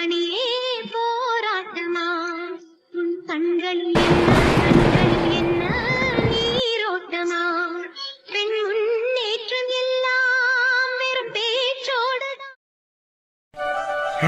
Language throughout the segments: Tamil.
மணியே போராட்டமா? உன் கண்கள் என்ன கண்கள் என்ன நீரோட்டமா? பெண் முன்னேற்றம் எல்லாம் வெறும்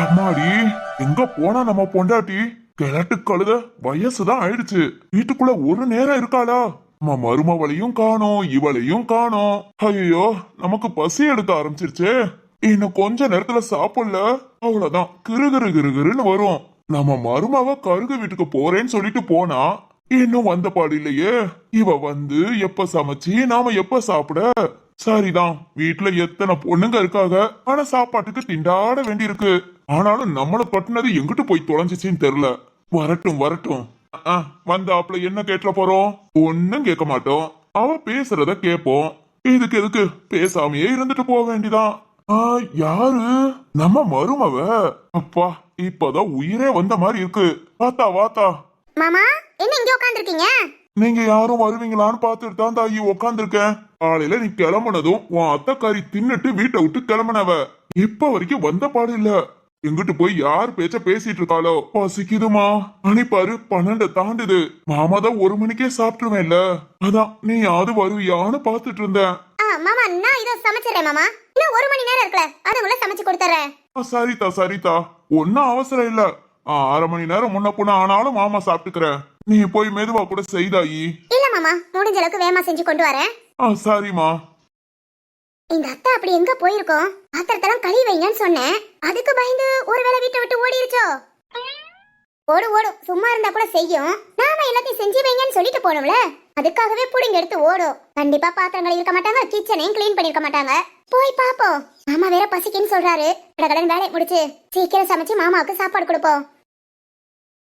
அம்மாடி எங்க போனா நம்ம பொண்டாட்டி? கிழட்டு கழுத வயசுதான் ஆயிடுச்சு. வீட்டுக்குள்ள ஒரு நேரம் இருக்காளா? நம்ம மருமவளையும் காணோம் இவளையும் காணோம். ஐயோ நமக்கு பசி எடுக்க ஆரம்பிச்சிருச்சே. இன்னும் கொஞ்ச நேரத்துல சாப்பிடல. அவ்வளவுதான். கிரு கிரு கிரு கிருன்னு வரும். நம்ம மருமவ கருகு வீட்டுக்கு போறேன்னு சொல்லிட்டு போனா இன்னும் வந்த பாடு இல்லையே. இவ வந்து எப்ப சமைச்சு நாம எப்ப சாப்பிட? சரிதான். வீட்டுல எத்தனை பொண்ணுங்க இருக்காங்க. ஆனா சாப்பாட்டுக்கு திண்டாட வேண்டியிருக்கு. ஆனாலும் நம்மள பட்டினது எங்கிட்டு போய் தொலைஞ்சிச்சின்னு தெரியல. வரட்டும் வரட்டும். ஆ, வந்தாப்புல என்ன கேட்ட போறோம்? ஒன்னும் கேட்க மாட்டோம். அவ பேசுறத கேப்போம் இதுக்கு எதுக்கு பேசாமையே இருந்துட்டு போக வேண்டிதான். யாரு? நம்ம மருமவ. அப்பா இப்பதான் உயிரே வந்த மாதிரி இருக்கு. வாத்தா வாத்தா. மாமா என்ன இங்க உட்காந்துருக்கீங்க நீங்க யாரும் வருவீங்களான்னு பார்த்துட்டு தான் தாயி உக்காந்துருக்கேன். காலையில நீ கிளம்புனதும் உன் அத்தைக்காரி தின்னுட்டு வீட்டை விட்டு கிளம்புனவ. இப்ப வரைக்கும் வந்த பாடு இல்ல. எங்கிட்டு போய் யார் பேச்ச பேசிட்டு இருக்காளோ? பசிக்குதுமா. மணி பாரு பன்னெண்ட தாண்டுது. மாமா தான் ஒரு மணிக்கே சாப்பிட்டுருவேன்ல. அதான் நீ யாரு வருவியான்னு பாத்துட்டு இருந்தேன். மாமா நான் இதை சமைச்சிடுறேன் மாமா. இன்னும் ஒரு மணி நேரம் இருக்குல்ல. அதுக்குள்ள சமைச்சு கொடுத்துறேன். சரிதா சரிதா. ஒன்னும் அவசரம் இல்ல. அரை மணி நேரம் முன்ன பொண்ணு ஆனாலும் மாமா சாப்பிட்டுக்கிறேன் நீ போய் மெதுவா கூட செய்தாயி. இல்ல மாமா முடிஞ்ச அளவுக்கு வேகமா செஞ்சு கொண்டு வரேன். ஆ சரிம்மா. இந்த அத்தை அப்படி எங்க போயிருக்கோம்? பாத்திரத்தெல்லாம் கழுவி வைங்கன்னு சொன்னேன். அதுக்கு பயந்து ஒருவேளை வீட்டை விட்டு ஓடிருச்சோ? ஓடு ஓடும் சும்மா இருந்தா கூட செய்யும். நாம எல்லாத்தையும் செஞ்சு வைங்கன்னு சொல்லிட்டு போனோம்ல. அதுக்காகவே புடிங்க எடுத்து ஓடும். கண்டிப்பா பாத்திரங்கள் இருக்க மாட்டாங்க கிச்சனையும் க்ளீன் பண்ணிருக்க மாட்டாங்க. போய் பாப்போம். மாமா வேற பசிக்குன்னு சொல்றாரு. கடகடன் வேலையை முடிச்சு சீக்கிரம் சமைச்சு மாமாவுக்கு சாப்பாடு கொடுப்போம்.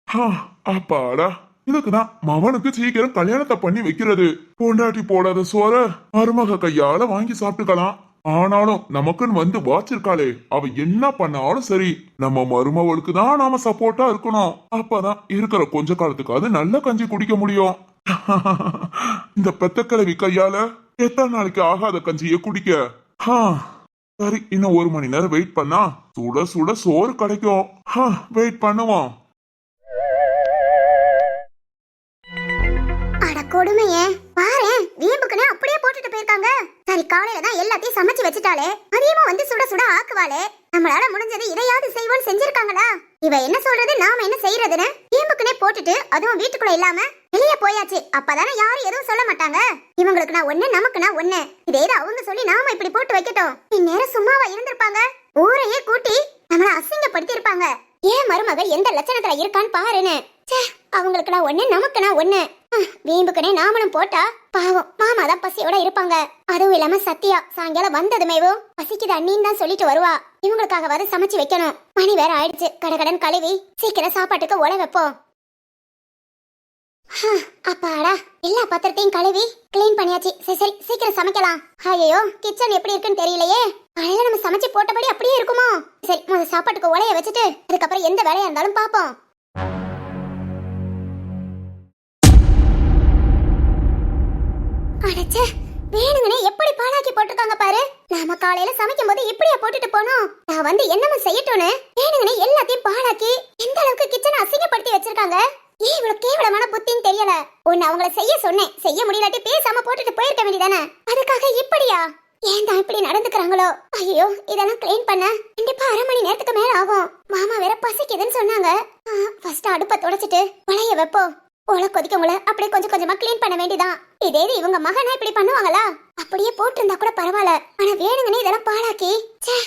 ஹா அப்பாடா. இதுக்குதான் மவனுக்கு சீக்கிரம் கல்யாணத்தை பண்ணி வைக்கிறது. பொண்டாட்டி போடாத சோற மருமக கையால வாங்கி சாப்பிட்டுக்கலாம். ஆனாலும் நமக்குன்னு வந்து வாச்சிருக்காளே அவ என்ன பண்ணாலும் சரி நம்ம மருமவளுக்கு தான் நாம சப்போர்ட்டா இருக்கணும். அப்பதான் இருக்கிற கொஞ்ச காலத்துக்காவது நல்ல கஞ்சி குடிக்க முடியும். இந்த பெத்த கிழவி கையால எத்தனை நாளைக்கு ஆகாத கஞ்சியை குடிக்க? ஆ, சரி இன்னும் ஒரு மணி நேரம் வெயிட் பண்ணா சுட சுட சோறு கிடைக்கும். வெயிட் பண்ணுவோம். அட கொடுமையே பாரு வீம்புக்குனே அப்படியே போட்டுட்டு போயிருக்காங்க. சரி காலையில தான் எல்லாத்தையும் சமைச்சு வச்சுட்டாலே அதிகமா வந்து சுட சுட ஆக்குவாளே. நம்மளால முடிஞ்சது இதையாவது செய்வோம்னு செஞ்சிருக்காங்களா? இவ என்ன சொல்றது நாம என்ன செய்யறதுன்னு? வீம்புக்குனே போட்டுட்டு அதுவும் வீட்டுக்குள்ள இல்லாம வெளியே போயாச்சு. அப்பதானே யாரும் எதுவும் சொல்ல மாட்டாங்க. இவங்களுக்கு நான் ஒண்ணு நமக்கு நான் ஒண்ணு. இதே அவங்க சொல்லி நாம இப்படி போட்டு வைக்கட்டும். இந்நேரம் சும்மாவா இருந்திருப்பாங்க. ஊரையே கூட்டி நம்மள அசிங்கப்படுத்தி இருப்பாங்க ஏன் மருமக எந்த லட்சணத்துல இருக்கான்னு பாருன்னு? ச்சே, அவங்களுக்கு நான் ஒண்ணு நமக்கு நான் ஒண்ணு வீம்புக்குனே நாமளும் போட்டா பாவம் மாமா தான் பசியோட இருப்பாங்க. அதுவும் இல்லாம சத்யா சாயங்காலம் வந்ததுமேவும் பசிக்குது அண்ணின்னு தான் சொல்லிட்டு வருவா. இவங்களுக்காக வர சமைச்சு வைக்கணும். மணி வேற ஆயிடுச்சு. கடகடன் கழுவி சீக்கிரம் சாப்பாட்டுக்கு உழ வைப்போம். அப்பாடா. எல்லா பாத்திரத்தையும் கழுவி கிளீன் பண்ணியாச்சு. சரி சரி சீக்கிரம் சமைக்கலாம். ஐயோ கிச்சன் எப்படி இருக்குன்னு தெரியலையே. காலையில நம்ம சமைச்சு போட்டபடி அப்படியே இருக்குமோ? சரி முதல்ல சாப்பாட்டுக்கு உலைய வச்சுட்டு அதுக்கப்புறம் எந்த வேலையா இருந்தாலும் பாப்போம் அடச்சே வேணுங்கனே எப்படி பாழாக்கி போட்டிருக்காங்க பாரு. நாம காலையில சமைக்கும் போது இப்படியா போட்டுட்டு போனோம். நான் வந்து என்னமோ செய்யட்டும்னு. வேணுங்கனே எல்லாத்தையும் பாழாக்கி எந்த அளவுக்கு கிச்சனை அசிங்கப்படுத்தி வச்சிருக்காங்க? ஏன் இவ்வளவு கேவலமான புத்தின்னு தெரியல? உன்னை அவங்கள செய்ய சொன்னேன். செய்ய முடியலாட்டி பேசாம போட்டுட்டு போயிருக்க வேண்டியதானே? அதுக்காக இப்படியா? ஏன் தான் இப்படி நடந்துக்கிறாங்களோ? ஐயோ இதெல்லாம் கிளீன் பண்ண கண்டிப்பா அரை மணி நேரத்துக்கு மேல ஆகும். மாமா வேற பசிக்குதுன்னு சொன்னாங்க. ஃபர்ஸ்ட் அடுப்பை தொடச்சிட்டு வளைய வைப்போம் ஓலை கொதிக்கவங்கள அப்படியே கொஞ்சம் கொஞ்சமா க்ளீன் பண்ண வேண்டியதான் இதே இது இவங்க மகனா இப்படி பண்ணுவாங்களா? அப்படியே போட்டிருந்தா கூட பரவாயில்ல. ஆனா வேணுங்கன்னு இதெல்லாம் பாழாக்கி. ச்சே.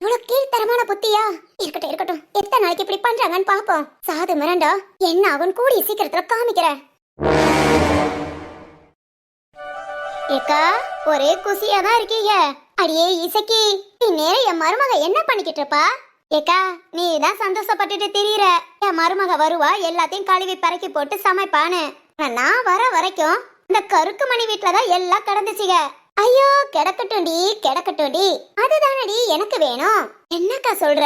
இவ்வளவு கீழ்த்தரமான புத்தியா? இருக்கட்டும் இருக்கட்டும். எத்தனை நாளைக்கு இப்படி பண்றாங்கன்னு பாப்போம் சாது மிரண்டா என்ன அவன் கூடிய சீக்கிரத்துல காமிக்கிறேன் ஏக்கா ஒரே குசியா தான் இருக்கீங்க. அடியே இசக்கி. இந்நேரம் என் மருமக என்ன பண்ணிக்கிட்டு இருப்பா? ஏக்கா நீ தான் சந்தோஷப்பட்டுட்டு திரியிற. என் மருமக வருவா எல்லாத்தையும் கழுவி பறக்கி போட்டு சமைப்பான்னு. நான் வர வரைக்கும் இந்த கருக்கு மணி வீட்டில் தான் எல்லாம் கிடந்துச்சுங்க. ஐயோ கிடக்கட்டும்டி கிடக்கட்டும்டி. அதுதானடி எனக்கு வேணும். என்னக்கா சொல்ற?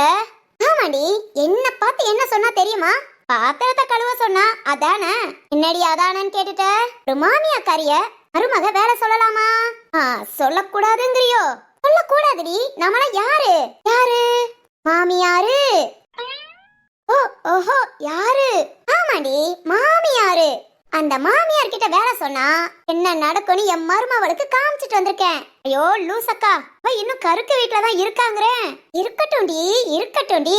ஆமாடி என்ன பார்த்து என்ன சொன்னா தெரியுமா? பாத்திரத்தை கழுவ சொன்னா அதானே? என்னடி அதானன்னு கேட்டுட்ட? ருமாமியா கரிய மருமக வேலை சொல்லலாமா? ஆ, சொல்லக்கூடாதுங்கிறியோ? சொல்லக்கூடாதுடி நம்மள யாரு? யாரு? மாமியாரு. ஓ ஓஹோ யாரு? ஆமாடி மாமியாரு. அந்த மாமியார் கிட்ட வேலை சொன்னா என்ன நடக்கும்னு என் மருமவளுக்கு காமிச்சிட்டு வந்திருக்கேன். ஐயோ லூசக்கா இன்னும் கருக்கு வீட்ல தான் இருக்காங்கிறேன் இருக்கட்டும்டி இருக்கட்டும்டி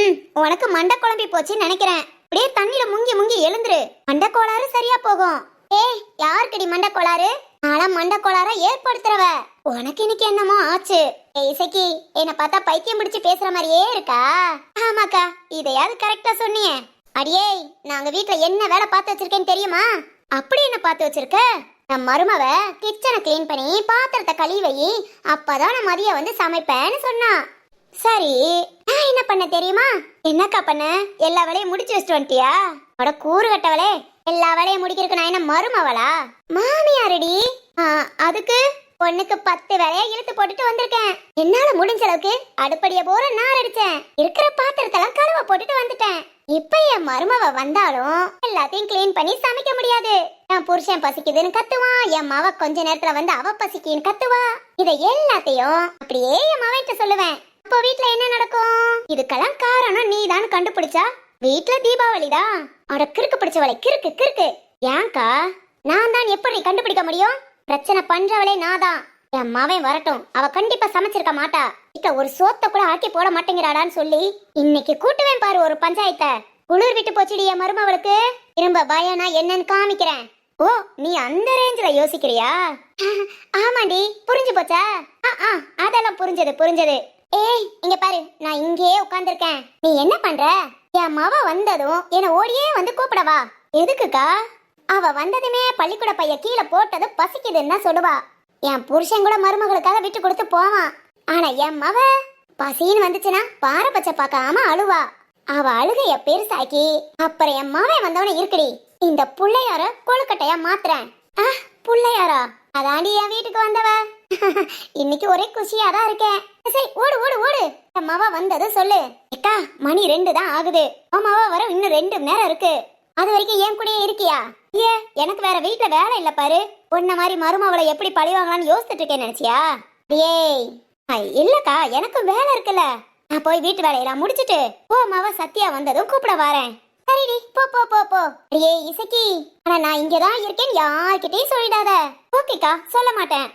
ம் உனக்கு மண்டை குழம்பி போச்சுன்னு நினைக்கிறேன். அப்படியே தண்ணியில முங்கி முங்கி எழுந்துரு. மண்டை கோளாறு சரியா போகும். ஏய் யாருக்கடி மண்டை கோளாறு? ஆனா மண்டை கோளாற ஏற்படுத்துறவ. உனக்கு இன்னைக்கு என்னமோ ஆச்சு. ஏய் இசைக்கு என்ன பார்த்தா பைத்தியம் பிடிச்சு பேசுற மாதிரியே இருக்கா? ஆமாக்கா இதையாவது கரெக்டா சொன்னியே. அடியே நாங்க வீட்ல என்ன வேலை பார்த்து வச்சிருக்கேன்னு தெரியுமா? அப்படி என்ன பார்த்து வச்சிருக்க? நம் மருமவ கிச்சனை க்ளீன் பண்ணி பாத்திரத்தை கழுவி வை. அப்பதான் நான் மதியம் வந்து சமைப்பேன்னு சொன்னா. சரி நான் என்ன பண்ண தெரியுமா? என்னக்கா பண்ண? எல்லா வேலையும் முடிச்சு வச்சுட்டு வந்துட்டியா? அட கூறு கட்டவளே எல்லா வேலையும் முடிக்கிறதுக்கு நான் என்ன மருமவளா? மாமியாரடி. அதுக்கு பொண்ணுக்கு பத்து வேலையை இழுத்து போட்டுட்டு வந்திருக்கேன். என்னால முடிஞ்ச அளவுக்கு அடுப்படிய போற நார் அடிச்சேன். இருக்கிற பாத்திரத்தெல்லாம் கழுவ போட்டுட்டு வந்துட்டேன். இப்ப என் மருமவ வந்தாலும் எல்லாத்தையும் கிளீன் பண்ணி சமைக்க முடியாது. என் புருஷன் பசிக்குதுன்னு கத்துவான் என் மாவ கொஞ்ச நேரத்துல வந்து அவ பசிக்குன்னு கத்துவா. இதை எல்லாத்தையும் அப்படியே என் மவன்கிட்ட சொல்லுவேன். அப்போ வீட்ல என்ன நடக்கும்? இதுக்கெல்லாம் காரணம் நீதான் கண்டுபிடிச்சா? வீட்ல தீபாவளி தான் அட கிறுக்கு பிடிச்சவளை கிறுக்கு கிறுக்கு. ஏன்க்கா நான் தான் எப்படி கண்டுபிடிக்க முடியும்? பிரச்சனை பண்றவளே நான் தான். என் மாவன் வரட்டும். அவ கண்டிப்பா சமைச்சிருக்க மாட்டா. வீட்ல ஒரு சோத்த கூட ஆக்கி போட மாட்டேங்கிறாடான்னு சொல்லி இன்னைக்கு கூட்டுவேன் பாரு ஒரு பஞ்சாயத்தை. குளிர் விட்டு போச்சுடி என் மருமவளுக்கு. திரும்ப பயனா என்னன்னு காமிக்கிறேன். ஓ நீ அந்த ரேஞ்சில யோசிக்கிறியா? ஆமாண்டி புரிஞ்சு போச்சா? ஆ, ஆ, அதெல்லாம் புரிஞ்சது புரிஞ்சது. ஏய் இங்க பாரு நான் இங்கேயே உட்காந்துருக்கேன் நீ என்ன பண்ற? என் மவ வந்ததும் என்ன ஓடியே வந்து கூப்பிடவா எதுக்குக்கா? அவ வந்ததுமே பள்ளிக்கூட பைய கீழே போட்டது பசிக்குதுன்னு சொல்லுவா. என் புருஷன் கூட மருமகளுக்காக விட்டு கொடுத்து போவான். ஆனா என் மவ பசின்னு வந்துச்சுன்னா பாரபட்ச பார்க்காம அழுவா. அவ அழுகைய பெருசாக்கி. அப்புறம் என் மாவன் வந்தவன இருக்குடி. இந்த புள்ளையார கொழுக்கட்டையா மாத்துறேன். ஆ புள்ளையாரா? அதாண்டி என் வீட்டுக்கு வந்தவ. இன்னைக்கு ஒரே குஷியா தான் இருக்கேன். சரி ஓடு ஓடு ஓடு. என் மவ வந்தது சொல்லு. அக்கா மணி ரெண்டு தான் ஆகுது. உன் வர இன்னும் ரெண்டு மணி நேரம் இருக்கு. அது வரைக்கும் என் கூடயே இருக்கியா? ஏ எனக்கு வேற வீட்டுல வேலை இல்ல பாரு. உன்ன மாதிரி மருமவளை எப்படி பழிவாங்கலாம்னு யோசிச்சுட்டு இருக்கேன் நினைச்சியா? ஏய் இல்லக்கா எனக்கு வேலை இருக்குல்ல. நான் போய் வீட்டு வேலையெல்லாம் முடிச்சிட்டு போ மாவ சத்யா வந்ததும் கூப்பிட வரேன். சரிடி போ போ போ போ. அடியே இசக்கி. ஆனா நான் இங்க தான் இருக்கேன் யார்கிட்டயும் சொல்லிடாத. ஓகேக்கா சொல்ல மாட்டேன்.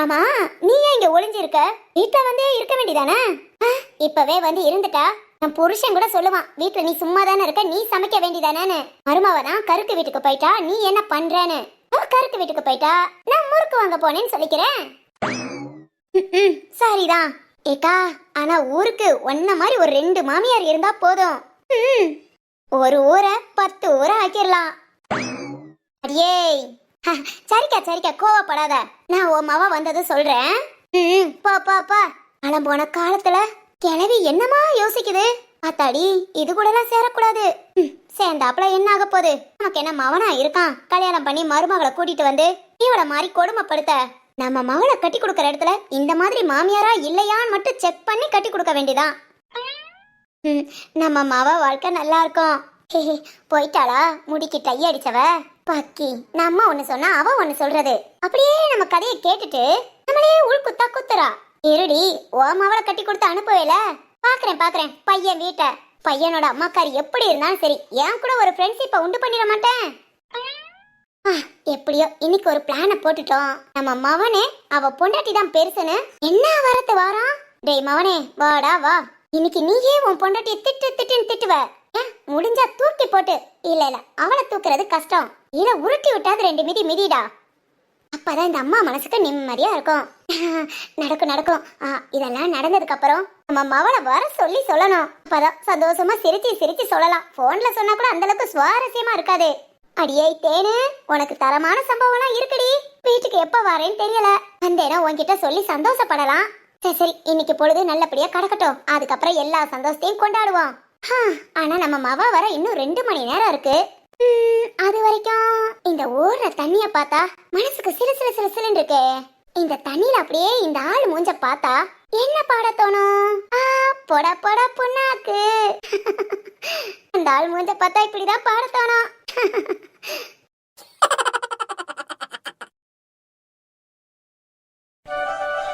ஆமா நீ ஏன் இங்க ஒளிஞ்சிருக்க? வீட்ல வந்தே இருக்க வேண்டியதானே? இப்பவே வந்து இருந்துட்டா? என் புருஷன் கூட சொல்லுவான் வீட்ல நீ சும்மா தானே இருக்க நீ சமைக்க வேண்டியதானே மருமவ தான் கருக்கு வீட்டுக்கு போயிட்டா நீ என்ன பண்றேன்னு? கருக்கு வீட்டுக்கு போயிட்டா? நான் முறுக்கு வாங்க போனேன்னு சொல்லிக்கிறேன். ம்ம், சரிதான். ஏக்கா ஆனா ஊருக்கு ஒன்ன மாதிரி ஒரு ரெண்டு மாமியார் இருந்தா போதும். ம், ஒரு ஊரை பத்து ஊரை ஆக்கிடலாம் அடியே. சரிக்கா சரிக்கா கோவப்படாத. நான் உன் மாவா வந்தது சொல்றேன். ம், பா பா போ. போன காலத்துல கிழவி என்னமா யோசிக்குது? அத்தாடி இது கூட எல்லாம் சேரக்கூடாது சேர்ந்தாப்புல என்ன ஆக போகுது? நமக்கு என்ன மவனா இருக்கான்? கல்யாணம் பண்ணி மருமகளை கூட்டிட்டு வந்து இவளை மாதிரி கொடுமைப்படுத்த. நம்ம மகளை கட்டி கொடுக்கற இடத்துல இந்த மாதிரி மாமியாரா இல்லையான்னு மட்டும் செக் பண்ணி கட்டி கொடுக்க வேண்டியதான் நம்ம மாவ வாழ்க்கை நல்லா இருக்கும். போயிட்டாளா? முடிக்கு டை அடிச்சவ. பக்கி நம்ம ஒண்ணு சொன்னா அவ ஒண்ணு சொல்றது. அப்படியே நம்ம கதையை கேட்டுட்டு நம்மளே உள் குத்தா குத்துறா. இருடி ஓ மவளை கட்டி கொடுத்து அனுப்புவேல. பாக்குறேன் பாக்குறேன். பையன் வீட்டை. பையனோட அம்மாக்காரி எப்படி இருந்தாலும் சரி என் கூட ஒரு ஃப்ரெண்ட்ஷிப்பை உண்டு பண்ணிட மாட்டேன். எப்படியோ இன்னைக்கு ஒரு பிளானை போட்டுட்டோம். நம்ம மவனே அவ பொண்டாட்டி தான் பெருசுன்னு என்ன வரத்து வாரா டேய் மவனே வாடா வா. இன்னைக்கு நீயே உன் பொண்டாட்டியை திட்டு திட்டுன்னு திட்டுவ. முடிஞ்சா தூக்கி போட்டு. இல்ல இல்ல அவளை தூக்குறது கஷ்டம். இத உருட்டி விட்டாது ரெண்டு மிதி மிதிடா. அப்பதான் இந்த அம்மா மனசுக்கு நிம்மதியா இருக்கும். நடக்கும் நடக்கும். ஆ, இதெல்லாம் நடந்ததுக்கு அப்புறம் நம்ம மவளை வர சொல்லி சொல்லணும். அப்பதான் சந்தோஷமா சிரிச்சு சிரிச்சு சொல்லலாம். போன்ல சொன்னா கூட அந்த அளவுக்கு சுவாரஸ்யமா இருக்காது. அடியே தேனு உனக்கு தரமான சம்பவம்லாம் இருக்குடி. வீட்டுக்கு எப்ப வரேன்னு தெரியல. வந்தேனா உன்கிட்ட சொல்லி சந்தோஷப்படலாம். சரி சரி இன்னைக்கு பொழுது நல்லபடியா கடக்கட்டும். அதுக்கப்புறம் எல்லா சந்தோஷத்தையும் கொண்டாடுவோம். ஹா, ஆனா நம்ம மவா வர இன்னும் ரெண்டு மணி நேரம் இருக்கு. அது வரைக்கும் இந்த ஊர்ல தண்ணிய பார்த்தா மனசுக்கு சிலு சிலு சிலு சிலுன்னு இருக்கே. இந்த தண்ணியில அப்படியே இந்த ஆள் மூஞ்ச பார்த்தா என்ன பாட தோணும்? பொட பொட புண்ணாக்கு. அந்த ஆள் மூஞ்ச பார்த்தா இப்படிதான் பாட தோணும்.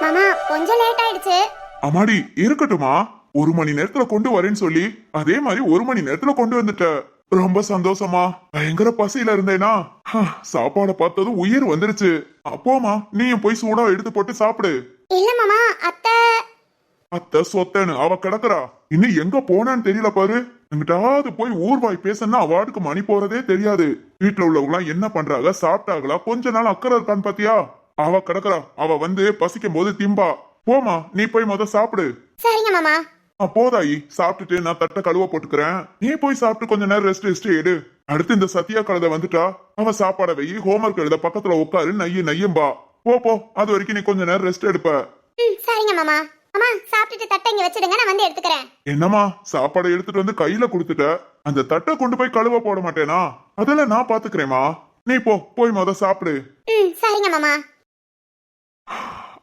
மாமா கொஞ்சம் லேட் ஆயிடுச்சு. அம்மாடி இருக்கட்டுமா ஒரு மணி நேரத்துல கொண்டு வரேன்னு சொல்லி அதே மாதிரி ஒரு மணி நேரத்துல கொண்டு வந்துட்ட. ரொம்ப சந்தோஷமா. பயங்கர பசியில இருந்தேனா? சாப்பாடை பார்த்ததும் உயிர் வந்துருச்சு. அப்போமா நீயும் போய் சூடா எடுத்து போட்டு சாப்பிடு. இல்ல மாமா அத்தை. அத்தை சொத்தேன்னு அவ கிடக்குறா. இன்னும் எங்க போனான்னு தெரியல பாரு. எங்கிட்டாவது போய் ஊர்வாய் பேசணும்னா அவார்டுக்கு மணி போறதே தெரியாது. வீட்டுல உள்ளவங்க எல்லாம் என்ன பண்றாங்க? சாப்பிட்டாங்களா? கொஞ்ச நாள் அக்கறை இருக்கான்னு பாத்தியா? அவ கிடக்குறா. அவ வந்து பசிக்கும் போது திம்பா. போமா நீ போய் முத சாப்பிடு. சரிங்க மாமா. போதாயி. சாப்பிட்டுட்டு நான் தட்டை கழுவ போட்டுக்கிறேன். நீ போய் சாப்பிட்டு கொஞ்ச நேரம் ரெஸ்ட் ரெஸ்ட் எடு. அடுத்து இந்த சத்யா கழுத வந்துட்டா. அவ சாப்பாடை வெயி ஹோம்ஒர்க் எழுத பக்கத்துல உட்காரு நைய நையம்பா போ. போ அது வரைக்கும் நீ கொஞ்ச நேரம் ரெஸ்ட் எடுப்ப. சரிங்க மாமா. அம்மா சாப்பிட்டுட்டு தட்டை இங்க வச்சிடுங்க. நான் வந்து எடுத்துக்கிறேன். என்னம்மா? சாப்பாடை எடுத்துட்டு வந்து கையில கொடுத்துட்ட. அந்த தட்டை கொண்டு போய் கழுவ போட மாட்டேனா? அதெல்லாம் நான் பாத்துக்கிறேம்மா. நீ போ. போய் முத சாப்பிடு. சரிங்க மாமா.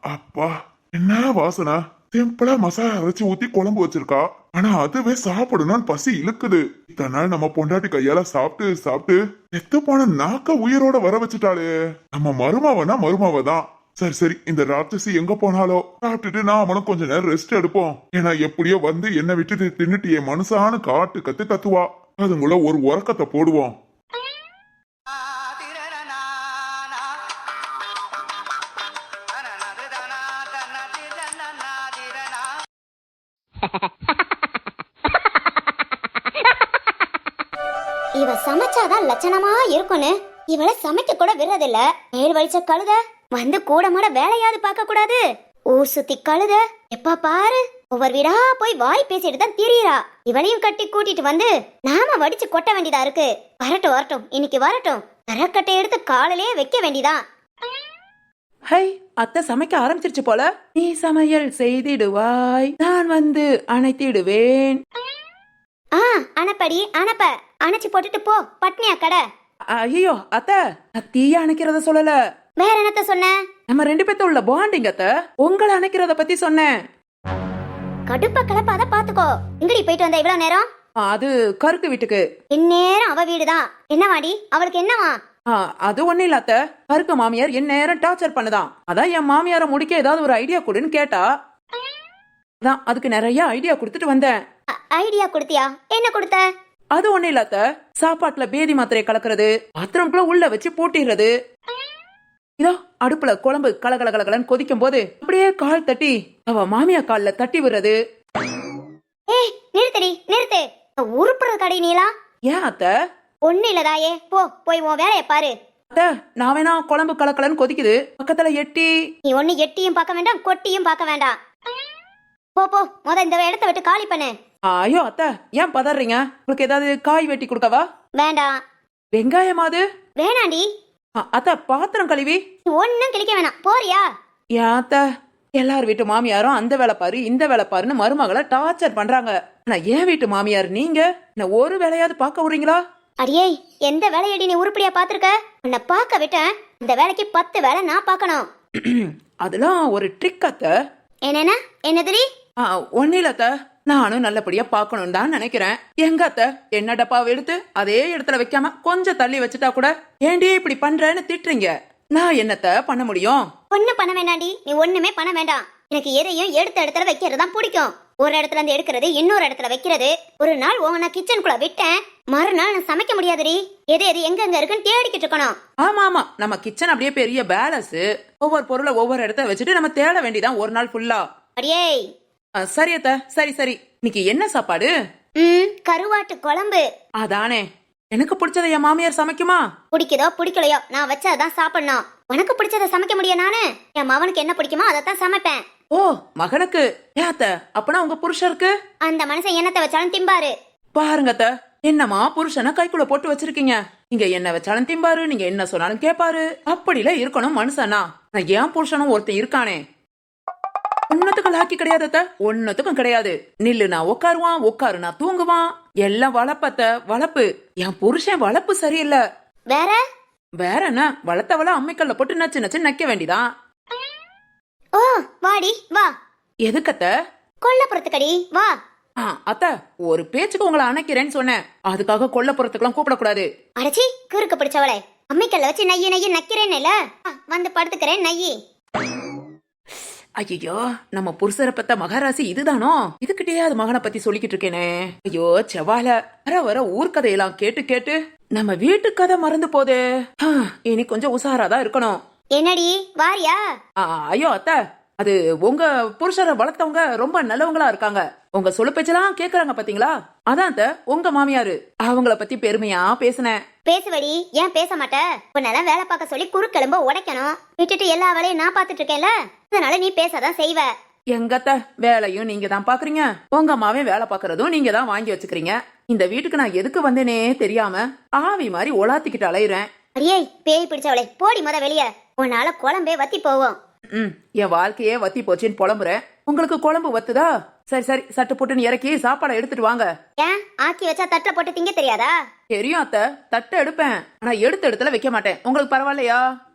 அப்பா என்ன வாசனை? சிம்பிளா மசாலா அரைச்சி ஊத்தி குழம்பு வச்சிருக்கா. ஆனா அதுவே சாப்பிடணும்னு பசி இழுக்குது. இத்தனை நாள் நம்ம பொண்டாட்டி கையால சாப்பிட்டு சாப்பிட்டு எத்து போன நாக்க உயிரோட வர வச்சுட்டாளே. நம்ம மருமாவனா மருமாவை தான் சரி சரி இந்த ராட்சசி எங்க போனாலோ? சாப்பிட்டுட்டு நான் அவனும் கொஞ்ச நேரம் ரெஸ்ட் எடுப்போம். ஏன்னா எப்படியோ வந்து என்ன விட்டுட்டு தின்னுட்டு என் மனுஷான்னு காட்டு கத்து கத்துவா அதுங்கள ஒரு உறக்கத்தை போடுவோம். இவள சமைக்க கூட விடுறதில்ல. நேர் வலிச்ச கழுத வந்து கூட மாட வேலையாவது பார்க்க கூடாது. ஊர் சுத்தி கழுத எப்ப பாரு ஒவ்வொரு வீடா போய் வாய் பேசிட்டு தான் திரியறா. இவளையும் கட்டி கூட்டிட்டு வந்து நாம வடிச்சு கொட்ட வேண்டியதா இருக்கு. வரட்டும் வரட்டும் இன்னைக்கு வரட்டும். தரக்கட்டை எடுத்து காலையிலேயே வைக்க வேண்டியதான் ஹை அத்தை சமைக்க ஆரம்பிச்சிருச்சு போல. நீ சமையல் செய்திடுவாய். நான் வந்து அணைத்திடுவேன். ஆ அணப்படி அணப்ப. அணைச்சு போட்டுட்டு போ பட்னியா கடை. ஐயோ அத்தை. தீய அணைக்கிறத சொல்லல. வேற என்னத்த சொன்ன? நம்ம ரெண்டு பேத்த உள்ள பாண்டிங் அத்தை. உங்களை அணைக்கிறத பத்தி சொன்னேன். கடுப்ப கலப்பாத பாத்துக்கோ. எங்கடி போயிட்டு வந்த இவ்வளவு நேரம்? அது கருக்கு வீட்டுக்கு. இந்நேரம் அவ வீடுதான் என்னவாடி? அவளுக்கு என்னவா? ஆ, அது ஒண்ணு இல்ல அத்தை. கருக்கு மாமியார் என் நேரம் டார்ச்சர் பண்ணுதான். அதான் என் மாமியார முடிக்க ஏதாவது ஒரு ஐடியா கொடுன்னு கேட்டா. அதான் அதுக்கு நிறைய ஐடியா கொடுத்துட்டு வந்தேன். ஐடியா கொடுத்தியா? என்ன கொடுத்த? அது ஒண்ணு இல்ல அத்தை சாப்பாட்டுல பேதி மாத்திரை கலக்கிறது பாத்திரம்குள்ள உள்ள வச்சு பூட்டிடுறது. இதோ அடுப்புல குழம்பு கலகல கலகலன்னு கொதிக்கும் போது அப்படியே கால் தட்டி அவ மாமியா கால்ல தட்டி விடுறது. ஏய் நிறுத்தடி நிறுத்து. உருப்புறது கடை நீலா? ஏன் அத்தை? ஒண்ணு இல்லதாயே போ போய் உன் வேலைய பாரு. அத்தை நான் வேணா குழம்பு கலக்கலன்னு கொதிக்குது. பக்கத்துல எட்டி. நீ ஒண்ணு எட்டியும் பார்க்க வேண்டாம் கொட்டியும் பார்க்க வேண்டாம். போ போ முத இந்த இடத்த விட்டு காலி பண்ணு. ஐயோ அத்தை ஏன் பதறீங்க? உங்களுக்கு ஏதாவது காய் வெட்டி கொடுக்கவா? வேண்டாம் வெங்காயமாது வேணாண்டி. அ- அத்தை பாத்திரம் கழுவி. ஒன்னும் கிழிக்க வேணாம். போறியா? ஏன் அத்தை? எல்லார் வீட்டு மாமியாரும் அந்த வேலை பாரு இந்த வேலை பாருன்னு மருமகளை டார்ச்சர் பண்றாங்க. ஆனா என் வீட்டு மாமியார் நீங்க? என்ன ஒரு வேலையாவது பார்க்க விடுறீங்களா? அடியே எந்த வேலையடி நீ உருப்படியா பாத்திருக்க உன்னை பார்க்க விட்டேன். இந்த வேலைக்கு பத்து வேலை நான் பார்க்கணும். அதெல்லாம் ஒரு ட்ரிக் அத்தை. என்னென்ன? என்னதுடி? இல்ல அத்தை. நானும் நல்லபடியா பார்க்கணும் தான் நினைக்கிறேன். எங்க அத்தை? என்ன டப்பாவை எடுத்து அதே இடத்துல வைக்காம கொஞ்சம் தள்ளி வச்சுட்டா கூட? ஏண்டி இப்படி பண்றேன்னு திட்டுறீங்க? நான் என்னத்த பண்ண முடியும்? ஒண்ணும் பண்ண வேண்டாண்டி நீ ஒண்ணுமே பண்ண வேண்டாம். எனக்கு எதையும் எடுத்த இடத்துல வைக்கிறது தான் பிடிக்கும். ஒரு இடத்துல இருந்து எடுக்கிறது இன்னொரு இடத்துல வைக்கிறது. ஒரு நாள் உங்க நான் கிச்சனுக்குள்ள விட்டேன். மறுநாள் நான் சமைக்க முடியாதுடி. எது எது எங்க எங்க இருக்குன்னு தேடிக்கிட்டு இருக்கணும். ஆமா ஆமா. நம்ம கிச்சன் அப்படியே பெரிய பேலன்ஸ் ஒவ்வொரு பொருளை ஒவ்வொரு இடத்துல வச்சுட்டு நம்ம தேட வேண்டியதான் ஒரு நாள் ஃபுல்லா அடியே சரி அத்த சரி சரி. இன்னைக்கு என்ன சாப்பாடு? ம் கருவாட்டு குழம்பு. அதானே. எனக்கு பிடிச்சதை என் மாமியார் சமைக்குமா? பிடிக்குதோ பிடிக்கலையோ நான் வச்சதான் சாப்பிடணும். உனக்கு பிடிச்சத சமைக்க முடியும் நானு? என் மவனுக்கு என்ன பிடிக்குமோ அதைத்தான் சமைப்பேன். ஓ மகனுக்கு. ஏன் அத்த? அப்பனா உங்க புருஷருக்கு? அந்த மனுஷன் என்னத்தை வச்சாலும் திம்பாரு. பாருங்க அத்த. என்னமா புருஷனை கைக்குள்ள போட்டு வச்சிருக்கீங்க? நீங்க என்ன வச்சாலும் திம்பாரு நீங்க என்ன சொன்னாலும் கேப்பாரு. அப்படில இருக்கணும் மனுஷனா. நான் ஏன் புருஷனும் ஒருத்தன் இருக்கானே. ஒன்னத்துக்கும் லாக்கி கிடையாது அத்த. ஒன்னத்துக்கும் கிடையாது. நில்லு நான் உட்காருவான் உட்காரு நான் தூங்குவான். எல்லாம் வளப்பத்த வளப்பு. என் புருஷன் வளப்பு சரியில்லை. வேற? வேற என்ன? வளர்த்தவள அம்மிக்கல்ல போட்டு நச்சு நச்சு நக்க வேண்டிதான். ஓ வாடி வா. எதுக்கத்த கொல்லப்புறத்துக்கடி வா. அத்த ஒரு பேச்சுக்கு உங்களை அணைக்கிறேன்னு சொன்னேன். அதுக்காக கொல்லப்புறத்துக்குலாம் கூப்பிடக்கூடாது. அடச்சி குறுக்கு பிடிச்சவளே. அம்மிக்கல்ல வச்சு நைய நைய நக்கிறேன்னு வந்து படுத்துக்கிறேன் நையி ஐயோ நம்ம புருஷரை பத்த மகாராசி இதுதானோ? இதுகிட்டயே அது மகனை பத்தி சொல்லிக்கிட்டு இருக்கேனே. ஐயோ செவ்வால வர வர ஊர்க்கதையெல்லாம் கேட்டு கேட்டு. நம்ம வீட்டு கதை மறந்து போதே. இனி கொஞ்சம் உஷாராதான் இருக்கணும். என்னடி வாரியா? ஐயோ அத்தை. அது உங்க புருஷரை வளர்த்தவங்க ரொம்ப நல்லவங்களா இருக்காங்க. உங்க சொல்லு பேச்செல்லாம் கேக்குறாங்க பாத்தீங்களா? அதான் அத்தை உங்க மாமியாரு. அவங்கள பத்தி பெருமையா பேசினேன். பேசுவடி ஏன் பேச மாட்ட? உன்னெல்லாம் வேலை பார்க்க சொல்லி குறுக்கெலும்ப உடைக்கணும். விட்டுட்டு எல்லா வேலையும் நான் பார்த்துட்டு இருக்கேன்ல? அதனால நீ பேசதான் செய்வ. எங்கத்த? வேலையும் நீங்க தான் பாக்குறீங்க உங்க அம்மாவே வேலை பாக்குறதும் நீங்க தான் வாங்கி வச்சுக்கிறீங்க. இந்த வீட்டுக்கு நான் எதுக்கு வந்தேனே தெரியாம ஆவி மாதிரி ஒலாத்திக்கிட்டு அலையுறேன். அடியே பேய் பிடிச்சவளே போடி முத வெளிய. உன்னால குழம்பே வத்தி போவோம் ம். என் வாழ்க்கையே வத்தி போச்சுன்னு புலம்புறேன். உங்களுக்கு குழம்பு வத்துதா? சரி சரி சட்டு புட்டுன்னு இறக்கி சாப்பாடை எடுத்துட்டு வாங்க. ஏன்? ஆக்கி வச்சா தட்டுல போட்டு திங்க தெரியாதா? தெரியும் அத்தை. தட்டை எடுப்பேன். ஆனா எடுத்த இடத்துல வைக்க மாட்டேன். உங்களுக்கு பரவாயில்லையா?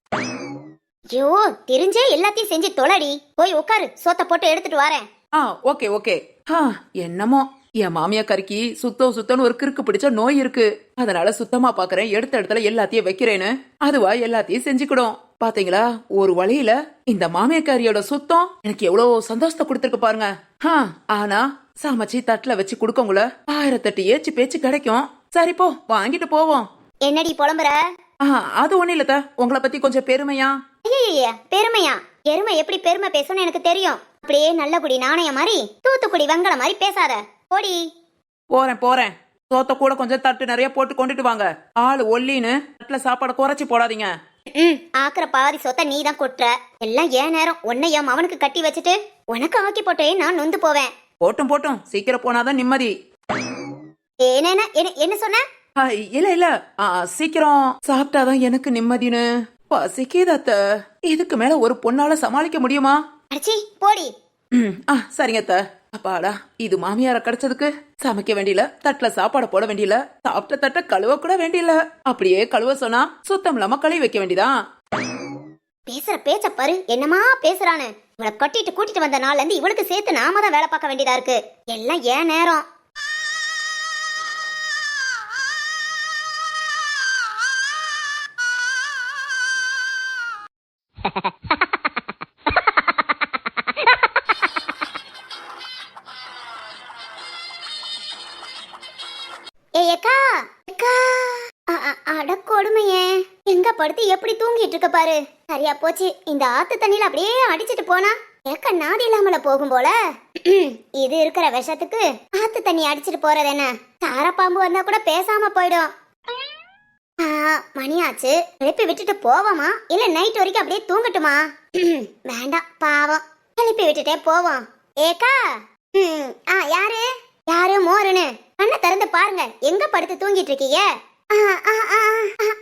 ஐயோ தெரிஞ்சே எல்லாத்தையும் செஞ்சு தொலைடி. போய் உட்காரு. சோத்த போட்டு எடுத்துட்டு வரேன். ஆ ஓகே ஓகே. ஆ என்னமோ. என் மாமியா கறிக்கு சுத்தம் சுத்தம்னு ஒரு கிறுக்கு பிடிச்ச நோய் இருக்கு. அதனால சுத்தமா பாக்குறேன். எடுத்த இடத்துல எல்லாத்தையும் வைக்கிறேன்னு. அதுவா எல்லாத்தையும் செஞ்சுக்கிடும். பாத்தீங்களா? ஒரு வழியில இந்த மாமியக்காரியோட சுத்தம் எனக்கு எவ்வளவு சந்தோஷத்தை கொடுத்துருக்கு பாருங்க. ஆனா சமைச்சு தட்டுல வச்சு கொடுக்கவங்கள ஆயிரத்தெட்டு ஏச்சு பேச்சு கிடைக்கும். சரி போ வாங்கிட்டு போவோம். என்னடி புலம்புற? அது ஒண்ணு இல்லத்த உங்களை பத்தி கொஞ்சம் பெருமையா? பெருமையா? எருமை எப்படி பெருமை பேசும்னு எனக்கு தெரியும். அப்படியே நல்ல குடி நாணயம் மாதிரி தூத்துக்குடி வெங்கல மாதிரி பேசாத. போடி. போறேன் போறேன். சோத்த கூட கொஞ்சம் தட்டு நிறைய போட்டு கொண்டுட்டு வாங்க. ஆளு ஒல்லின்னு தட்டுல சாப்பாடை குறைச்சு போடாதீங்க. ம். ஆக்குற பாதி சொத்த நீ தான் கொட்டுற. எல்லாம் ஏன் நேரம்? உன்னை என் அவனுக்கு கட்டி வச்சுட்டு உனக்கு ஆக்கி போட்டே நான் நொந்து போவேன். போட்டும் போட்டும். சீக்கிரம் போனாதான் நிம்மதி. ஏனேன என்ன என்ன சொன்ன? இல்ல இல்ல. சீக்கிரம். சாப்பிட்டாதான் எனக்கு நிம்மதின்னு. பசிக்குது அத்த இதுக்கு மேல ஒரு பொண்ணால சமாளிக்க முடியுமா? போடி. சரிங்க அத்த. அப்பாடா இது மாமியார கிடைச்சதுக்கு சமைக்க வேண்டியல தட்டுல சாப்பாடு போட வேண்டியல சாப்பிட்ட தட்ட கழுவ கூட வேண்டியல. அப்படியே கழுவ சொன்னா சுத்தம் இல்லாம கழுவி வைக்க வேண்டியதான் பேசுற பேச்ச பாரு என்னமா பேசுறானு இவளை கட்டிட்டு கூட்டிட்டு வந்த நாள்ல இருந்து இவளுக்கு சேர்த்து நாம தான் வேலை பார்க்க வேண்டியதா இருக்கு. எல்லாம் ஏன் நேரம்? ஏய் படுத்து எப்படி தூங்கிட்டு இருக்க பாரு? சரியா போச்சு. இந்த ஆத்து தண்ணியில அப்படியே அடிச்சிட்டு போனா ஏக்க நாதி இல்லாமல போகும் போல? இது இருக்கிற விஷத்துக்கு ஆத்து தண்ணி அடிச்சிட்டு போறது என்ன? பாம்பு வந்தா கூட பேசாம போயிடும். ஆ, எழுப்பி விட்டுட்டு போவோமா? இல்ல நைட் வரைக்கும் அப்படியே தூங்கட்டுமா? வேண்டாம் பாவம். எழுப்பி விட்டுட்டே போவோம். ஏக்கா? ம், ஆ யாரு? யாரு மோருன்னு? கண்ணை திறந்து பாருங்க. எங்க படுத்து தூங்கிட்டு இருக்கீங்க? ஆ, ஆ, ஆ,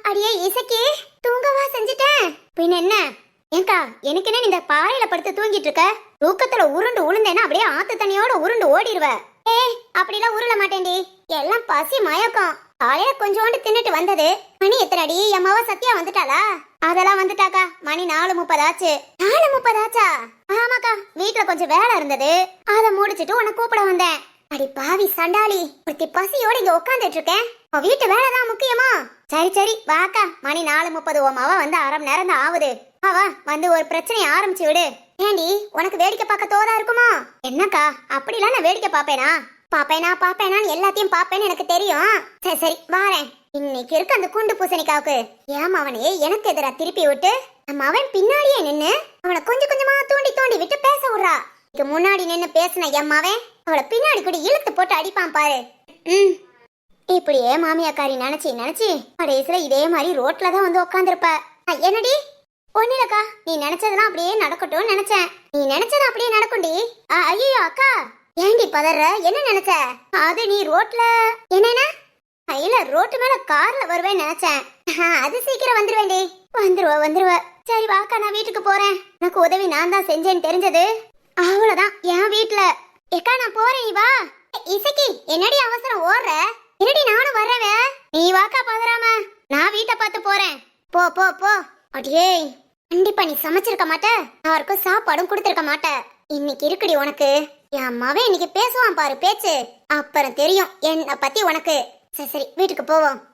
அடியே இசக்கி. தூங்கவா செஞ்சுட்டேன். பின் என்ன? ஏங்கா எனக்கு என்ன இந்த பாறையில படுத்து தூங்கிட்டு இருக்க? தூக்கத்துல உருண்டு உளுந்தேன்னா அப்படியே ஆத்து தண்ணியோட உருண்டு ஓடிடுவ ஏய் அப்படிலாம் உருள மாட்டேன்டி. எல்லாம் பசி மயக்கம். காலையில கொஞ்சோண்டு தின்னுட்டு வந்தது. மணி எத்தனடி? எம்மாவா சத்யா வந்துட்டாளா? அதெல்லாம் வந்துட்டாக்கா. மணி நாலு முப்பதாச்சு. நாலு முப்பதாச்சா? ஆமாக்கா வீட்டுல கொஞ்சம் வேலை இருந்தது. அதை முடிச்சிட்டு உன்னை கூப்பிட வந்தேன். அடி பாவி சண்டாளி ஒருத்தி பசியோட இங்க உட்காந்துட்டு இருக்கேன் உன் வீட்டு வேலைதான் முக்கியமா? சரி சரி வாக்கா மணி நாலு முப்பது உன் அவ வந்து அரை மணி நேரம் தான் ஆகுது அவ வந்து ஒரு பிரச்சனையை ஆரம்பிச்சு விடு. ஏண்டி உனக்கு வேடிக்கை பார்க்க தோதா இருக்குமா? என்னக்கா அப்படிலாம் நான் வேடிக்கை பாப்பேனா பாப்பேனா பாப்பேனான்னு எல்லாத்தையும் பாப்பேன்னு எனக்கு தெரியும். சரி சரி வாரேன். இன்னைக்கு இருக்க அந்த குண்டு பூசணிக்காவுக்கு. ஏன் அவனையே எனக்கு எதிரா திருப்பி விட்டு? நம்ம அவன் பின்னாடியே நின்னு அவனை கொஞ்சம் கொஞ்சமா தூண்டி தூண்டி விட்டு பேச விடுறா. இதுக்கு முன்னாடி நின்னு பேசின எம்மாவே அவளை பின்னாடி கூட இழுத்து போட்டு அடிப்பான் பாரு. ம். இப்படியே மாமியாக்காரி நினைச்சு நினைச்சு கடைசியில இதே மாதிரி ரோட்ல தான் வந்து உட்காந்துருப்ப என்னடி? ஒன்னிலக்கா நீ நினைச்சதெல்லாம் அப்படியே நடக்கட்டும்னு நினைச்சேன். நீ நினைச்சது அப்படியே நடக்கும்டி. ஐயோ அக்கா. ஏண்டி பதற? என்ன நினைச்ச? அது நீ ரோட்ல. என்னென்ன? இல்ல ரோட்டு மேல கார்ல வருவேன் நினைச்சேன். அது சீக்கிரம் வந்துருவேண்டி வந்துருவ வந்துருவ. சரி வாக்கா நான் வீட்டுக்கு போறேன். எனக்கு உதவி நான் தான் செஞ்சேன்னு தெரிஞ்சது. அவ்வளவுதான் என் வீட்ல. எக்கா நான் போறேன் நீ வா. இசக்கி என்னடி அவசரம் ஓடுற? என்னடி நானும் வர்றேன் நீ வாக்கா பதறாம. நான் வீட்டை பார்த்து போறேன். போ போ போ. அடியே. கண்டிப்பா நீ சமைச்சிருக்க மாட்ட. யாருக்கும் சாப்பாடும் கொடுத்துருக்க மாட்ட. இன்னைக்கு இருக்குடி உனக்கு. என் அம்மாவே இன்னைக்கு பேசுவான் பாரு பேச்சு. அப்புறம் தெரியும் என்ன பத்தி உனக்கு. சரி சரி வீட்டுக்கு போவோம்.